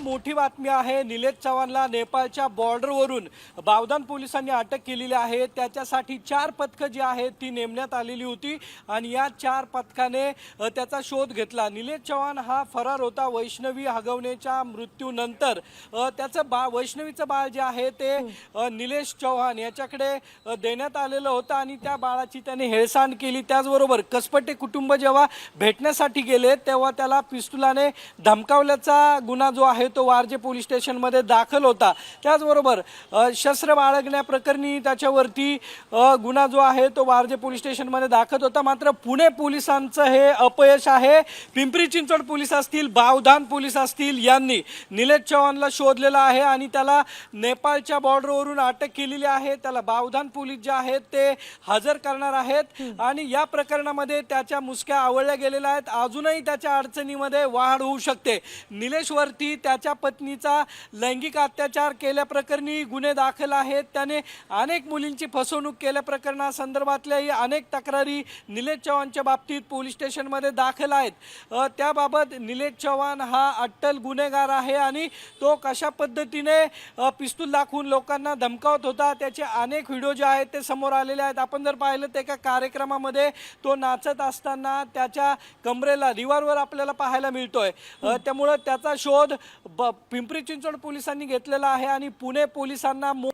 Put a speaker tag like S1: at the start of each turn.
S1: मोठी बातमी आहे निलेश चव्हाणला नेपाळच्या बॉर्डरवरून बावधान पोलिसांनी अटक केलेली आहे. त्याच्यासाठी चार पथकं जी आहेत ती नेमण्यात आलेली होती आणि या चार पथकाने त्याचा शोध घेतला. निलेश चव्हाण हा फरार होता वैष्णवी हगवण्याच्या मृत्यूनंतर. त्याचं बा वैष्णवीचं बाळ जे आहे ते निलेश चव्हाण याच्याकडे देण्यात आलेलं होतं आणि त्या बाळाची त्याने हेळसांड केली. त्याचबरोबर कसपटे कुटुंब जेव्हा भेटण्यासाठी गेले तेव्हा त्याला पिस्तुलाने धमकावल्याचा गुन्हा जो आहे तो वारजे पोलीस स्टेशनमध्ये दाखल होता. त्याचबरोबर शस्त्र बाळगण्याप्रकरणी त्याच्यावरती गुन्हा जो आहे तो वारजे पोलीस स्टेशनमध्ये दाखल होता. मात्र पुणे पोलिसांचं हे अपयश आहे. पिंपरी चिंचवड पोलीस असतील बावधान पोलीस असतील यांनी निलेश चव्हाणला शोधलेला आहे आणि त्याला नेपाळच्या बॉर्डरवरून अटक केलेली आहे. त्याला बावधान पोलीस जे आहेत ते हजर करणार आहेत. आणि या प्रकरणामध्ये त्याच्या मुसक्या आवळल्या गेलेल्या आहेत. अजूनही त्याच्या अडचणीमध्ये वाढ होऊ शकते. निलेशवरती त्या त्याच्या पत्नीचा लैंगिक अत्याचार केल्याप्रकरणी गुन्हे दाखल आहेत. त्याने अनेक मुलींची फसवणूक केल्याप्रकरणासंदर्भातल्याही अनेक तक्रारी निलेश चव्हाणच्या बाबतीत पोलीस स्टेशनमध्ये दाखल आहेत. त्याबाबत निलेश चव्हाण हा अट्टल गुन्हेगार आहे आणि तो कशा पद्धतीने पिस्तूल दाखवून लोकांना धमकावत होता त्याचे अनेक व्हिडिओ जे आहेत ते समोर आलेले आहेत. आपण जर पाहिलं तर एका कार्यक्रमामध्ये तो नाचत असताना त्याच्या कमरेला रिवारवर आपल्याला पाहायला मिळतोय. त्यामुळं त्याचा शोध ब- पिंपरी चिंचवड पोलिसांनी घेतलेला आहे आणि पुणे पोलिसांना मो-